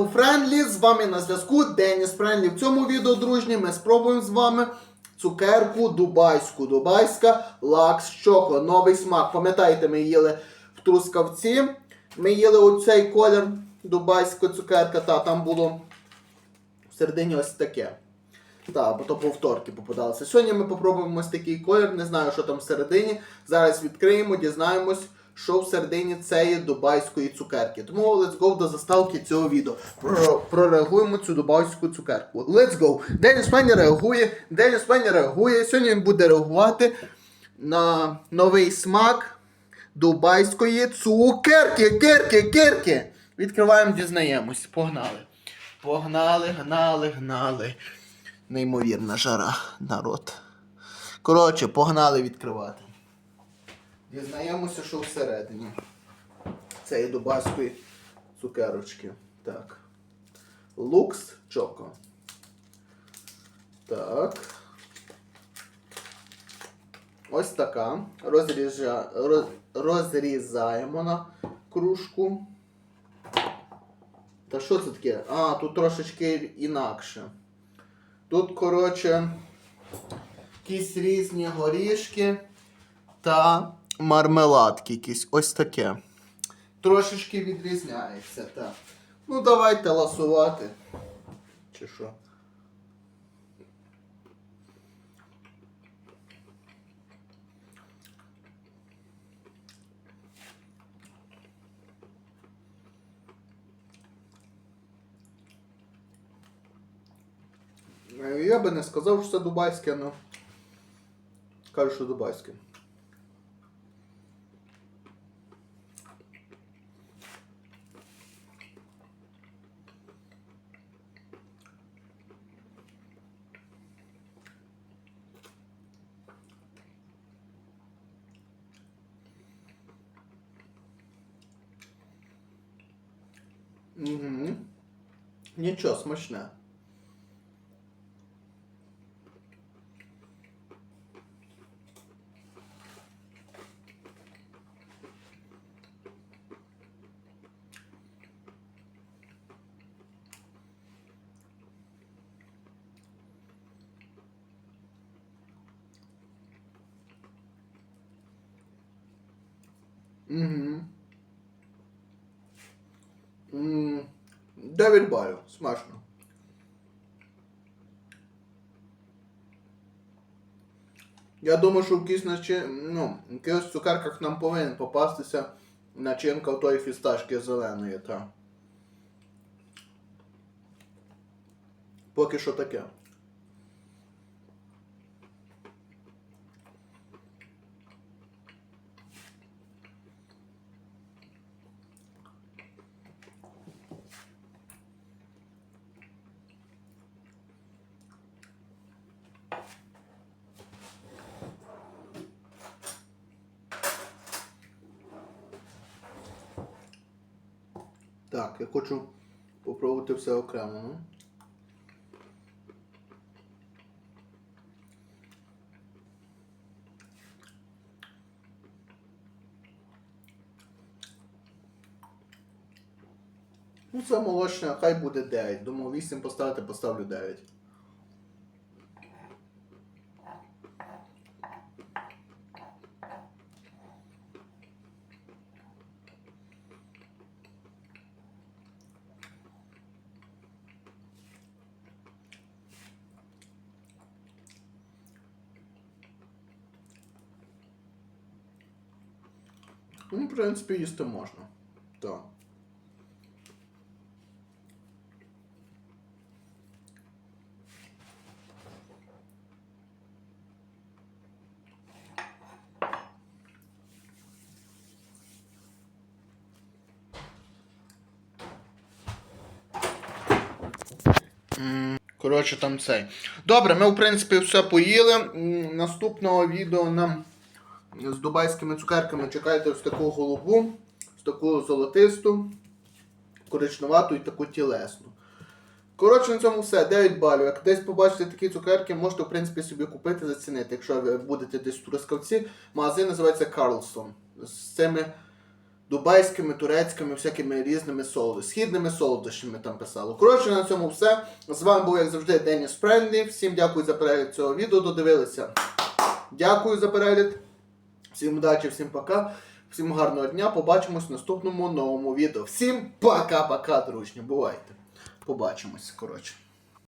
Hello Friendly, з вами на зв'язку Деніс Френлі. В цьому відео, дружні, ми спробуємо з вами цукерку дубайську. Дубайська Лакс Чоко. Новий смак. Пам'ятаєте, ми їли в Трускавці. Ми їли оцей колір дубайська цукерка, та там було всередині ось таке. Так, бо то повторки попадалися. Сьогодні ми попробуємо ось такий колір, не знаю, що там всередині. Зараз відкриємо, дізнаємось, що всередині цієї дубайської цукерки. Тому let's go до заставки цього відео. Про, прореагуємо цю дубайську цукерку. Let's go! Деніс Пенні реагує, Деніс Пенні реагує. Сьогодні він буде реагувати на новий смак дубайської цукерки. Кирки, кирки! Відкриваємо, дізнаємось. Погнали. Погнали, гнали, гнали. Неймовірна жара, народ. Коротше, погнали відкривати. Дізнаємося, що всередині. Це є дубаської цукерочки. Так. Лукс Чоко. Так. Ось така. Розріжа... роз- Розрізаємо на кружку. Та що це таке? А, тут трошечки інакше. Тут, коротше, якісь різні горішки та мармеладки якісь. Ось таке. Трошечки відрізняється, так. Ну, давайте ласувати. Чи що? Е, Я би не сказав, що це дубайське, але кажу, що дубайське. Угу. Нічого, смачне. Угу. 9 балів. Смачно. Я думаю, що в якійсь начин... ну, в якихось цукерках нам повинен попастися начинка тої фісташки зеленої, та. Поки що таке. Так, я хочу попробувати все окремо. Ну. Ну, це молочне, хай буде 9. Думаю, 8 поставити, поставлю 9. Ну, в принципі, їсти можна. Так. Коротше, там цей. Добре, ми в принципі все поїли. Наступного відео нам з дубайськими цукерками чекайте ось таку голубу, ось таку золотисту, коричневату і таку тілесну. Коротше, на цьому все. 9 балів. Як десь побачите такі цукерки, можете в принципі собі купити, зацінити. Якщо ви будете десь в Трускавці, магазин називається Карлсон. З цими дубайськими, турецькими, всякими різними солодощами, східними солодощами там писало. Коротше, на цьому все. З вами був, як завжди, Деніс Френдлі. Всім дякую за перегляд цього відео. Додивилися. Дякую за перегляд. Всім удачі, всім пока. Всім гарного дня. Побачимось в наступному новому відео. Всім пока-пока, дружні. Бувайте. Побачимось, коротше.